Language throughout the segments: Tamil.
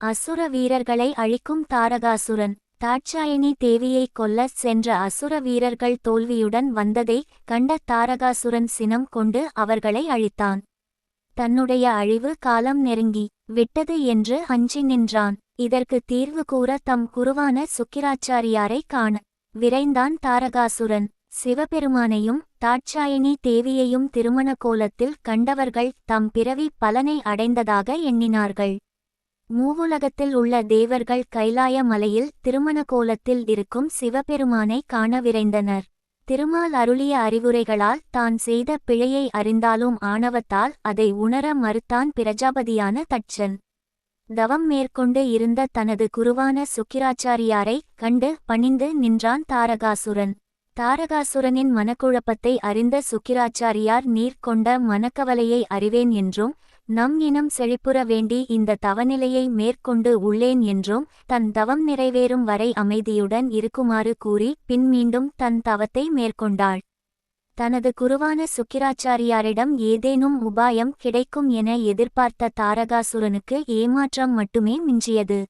அசுர வீரர்களை அழிக்கும் தாரகாசுரன். தாட்சாயணி தேவியை கொல்ல சென்ற அசுர வீரர்கள் தோல்வியுடன் வந்ததை கண்ட தாரகாசுரன் சினம் கொண்டு அவர்களை அழித்தான். தன்னுடைய அழிவு காலம் நெருங்கி விட்டது என்று அஞ்சி நின்றான். இதற்கு தீர்வு கூற தம் குருவான சுக்கிராச்சாரியாரை காண விரைந்தான் தாரகாசுரன். சிவபெருமானையும் தாட்சாயணி தேவியையும் திருமண கோலத்தில் கண்டவர்கள் தம் பிறவி பலனை அடைந்ததாக எண்ணினார்கள். மூவுலகத்தில் உள்ள தேவர்கள் கைலாய மலையில் திருமண கோலத்தில் இருக்கும் சிவபெருமானை காண விரைந்தனர். திருமால் அருளிய அறிவுரைகளால் தான் செய்த பிழையை அறிந்தாலும் ஆணவத்தால் அதை உணர மறுத்தான் பிரஜாபதியான தட்சன். தவம் மேற்கொண்டு இருந்த தனது குருவான சுக்கிராச்சாரியாரை கண்டு பணிந்து நின்றான் தாரகாசுரன். தாரகாசுரனின் மனக்குழப்பத்தை அறிந்த சுக்கிராச்சாரியார் நீர் கொண்ட மனக்கவலையை அறிவேன் என்றும் நம் இனம் செழிப்புற வேண்டி இந்த தவநிலையை மேற்கொண்டு உள்ளேன் என்றும் தன் தவம் நிறைவேறும் வரை அமைதியுடன் இருக்குமாறு கூறி பின் மீண்டும் தன் தவத்தை மேற்கொண்டாள். தனது குருவான சுக்கிராச்சாரியாரிடம் ஏதேனும் உபாயம் கிடைக்கும் என எதிர்பார்த்த தாரகாசுரனுக்கு ஏமாற்றம் மட்டுமே மிஞ்சியது.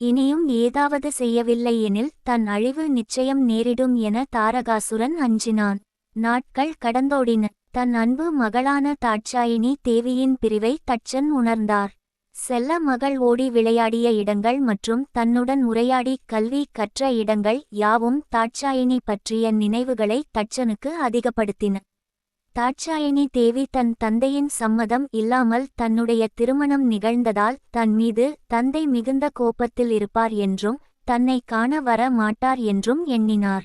இனியும் ஏதாவது செய்யவில்லை எனில் தன் அழிவு நிச்சயம் நேரிடும் என தாரகாசுரன் அஞ்சினான். நாட்கள் கடந்தோடின. தன் அன்பு மகளான தாட்சாயினி தேவியின் பிரிவை தட்சன் உணர்ந்தார். செல்ல மகள் ஓடி விளையாடிய இடங்கள் மற்றும் தன்னுடன் உரையாடி கல்வி கற்ற இடங்கள் யாவும் தாட்சாயினி பற்றிய நினைவுகளை தட்சனுக்கு அதிகப்படுத்தின. தாட்சாயினி தேவி தன் தந்தையின் சம்மதம் இல்லாமல் தன்னுடைய திருமணம் நிகழ்ந்ததால் தன் மீது தந்தை மிகுந்த கோபத்தில் இருப்பார் என்றும் தன்னை காண வர மாட்டார் என்றும் எண்ணினார்.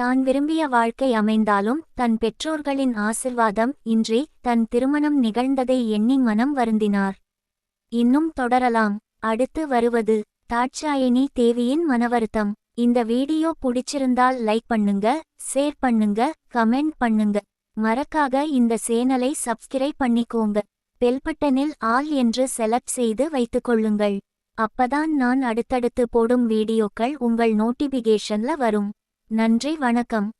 தான் விரும்பிய வாழ்க்கை அமைந்தாலும் தன் பெற்றோர்களின் ஆசிர்வாதம் இன்றி தன் திருமணம் நிகழ்ந்ததை எண்ணி மனம் வருந்தினார். இன்னும் தொடரலாம். அடுத்து வருவது தாட்சாயினி தேவியின் மனவருத்தம். இந்த வீடியோ பிடிச்சிருந்தால் லைக் பண்ணுங்க ஷேர் பண்ணுங்க கமெண்ட் பண்ணுங்க. மறக்காக இந்த சேனலை சப்ஸ்கிரைப் பண்ணிக்கோங்க. பெல்பட்டனில் ஆல் என்று செலக்ட் செய்து வைத்துக்கொள்ளுங்கள். அப்பதான் நான் அடுத்தடுத்து போடும் வீடியோக்கள் உங்கள் நோட்டிபிகேஷன்ல வரும். நன்றி வணக்கம்.